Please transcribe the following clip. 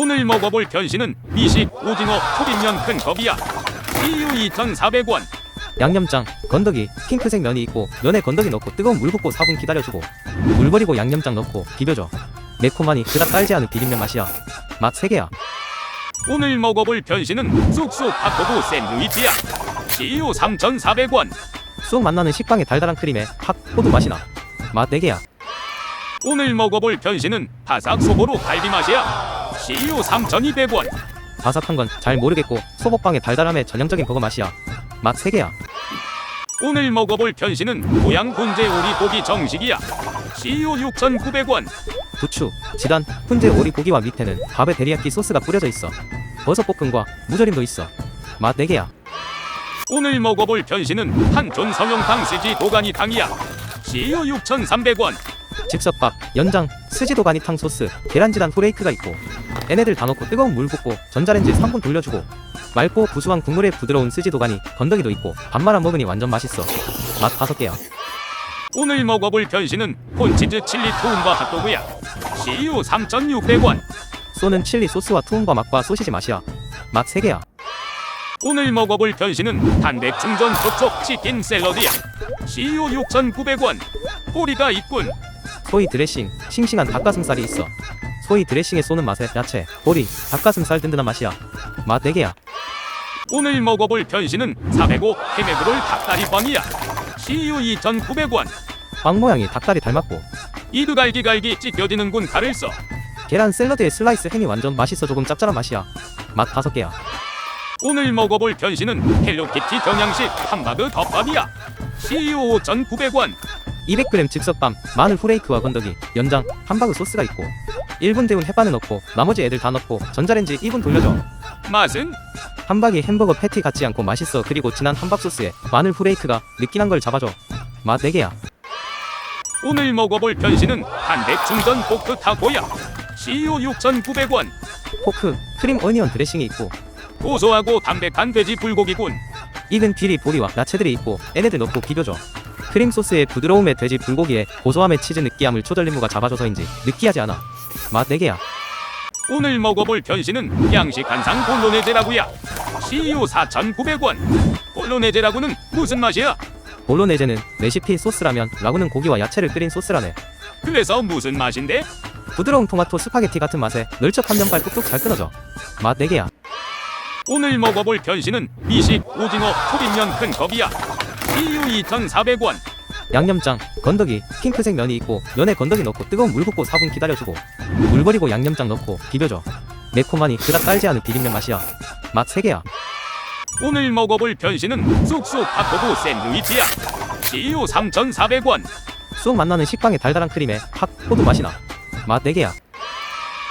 오늘 먹어볼 변신은 미식 오징어 초림면 큰 컵이야. EU 2,400원. 양념장, 건더기, 핑크색 면이 있고 면에 건더기 넣고 뜨거운 물 붓고 4분 기다려주고 물 버리고 양념장 넣고 비벼줘 매콤하니 그닥 깔지 않은 비빔면 맛이야 맛 3개야 오늘 먹어볼 변신은 쑥쑥 핫도그 샌드위치야. EU 3,400원. 쑥 맛나는 식빵의 달달한 크림에 팍 호두 맛이 나맛 4개야 오늘 먹어볼 변신은 바삭 소보로 갈비 맛이야. EU 3,200원. 바삭한 건 잘 모르겠고 소복빵의 달달함에 전형적인 버거 맛이야 맛 3개야 오늘 먹어볼 변신은 고양 훈제 오리고기 정식이야. EU 6,900원. 부추, 지단, 훈제 오리고기와 밑에는 밥에 데리야끼 소스가 뿌려져 있어 버섯 볶음과 무절임도 있어 맛 4개야 오늘 먹어볼 변신은 한촌 성형탕 스지 도가니 탕이야. EU 6,300원. 즉석밥, 연장, 스지 도가니 탕 소스, 계란지단 후레이크가 있고 얘네들 다 넣고 뜨거운 물 붓고 전자레인지 3분 돌려주고 맑고 구수한 국물에 부드러운 스지 도가니 건더기도 있고 밥 말아 먹으니 완전 맛있어 맛 5개야 오늘 먹어볼 변신은 콘치즈 칠리 투움바 핫도그야. EU 3,600원. 쏘는 칠리 소스와 투움바 맛과 소시지 맛이야 맛 3개야 오늘 먹어볼 변신은 단백 충전 촉촉 치킨 샐러드야. EU 6,900원. 꼬리가 있군. 소이 드레싱, 싱싱한 닭가슴살이 있어 소이 드레싱에 쏘는 맛에 야채, 보리, 닭가슴살 든든한 맛이야 맛 4개야 오늘 먹어볼 변신은 405 케메브롤 닭다리빵이야. EU 2,900원. 빵 모양이 닭다리 닮았고 이두갈기 갈기 찢겨지는군 칼을 써. 계란 샐러드에 슬라이스 햄이 완전 맛있어 조금 짭짤한 맛이야 맛 5개야 오늘 먹어볼 변신은 헬로키티 경양식 함바그 덮밥이야. EU 5,900원. 200g 즉석밤, 마늘 후레이크와 건더기, 연장, 함바그 소스가 있고 1분 데운 햇반을 넣고 나머지 애들 다 넣고 전자레인지 2분 돌려줘. 맛은? 함박이 햄버거 패티 같지 않고 맛있어. 그리고 진한 함박 소스에 마늘 후레이크가 느끼한 걸 잡아줘. 맛 4개야. 오늘 먹어볼 변신은 단백 충전 포크 타코야. EU 6,900원. 포크, 크림 어니언 드레싱이 있고 고소하고 담백한 돼지 불고기군. 익은 비리 보리와 야채들이 있고 얘네들 넣고 비벼줘. 크림 소스의 부드러움에 돼지 불고기에 고소함의 치즈 느끼함을 초절림무가 잡아줘서인지 느끼하지 않아 맛 4개야 오늘 먹어볼 변신은 양식 한상 볼로네제라구야. EU 4,900원. 볼로네제라구는 무슨 맛이야? 볼로네제는 레시피 소스라면 라구는 고기와 야채를 끓인 소스라네 그래서 무슨 맛인데? 부드러운 토마토 스파게티 같은 맛에 널쩍 한 면발 뚝뚝 잘 끊어져 맛 4개야 오늘 먹어볼 변신은 미식 오징어 초림면 큰 컵이야. EU 2,400원. 양념장, 건더기, 핑크색 면이 있고 면에 건더기 넣고 뜨거운 물 붓고 4분 기다려주고 물 버리고 양념장 넣고 비벼줘. 매콤하니 그닥 깔지 않은 비빔면 맛이야. 맛 3개야. 오늘 먹어볼 변신은 쑥쑥 핫도그 샌드위치야. EU 3,400원. 쑥 맛나는 식빵의 달달한 크림에 팍 호두 맛이 나맛 4개야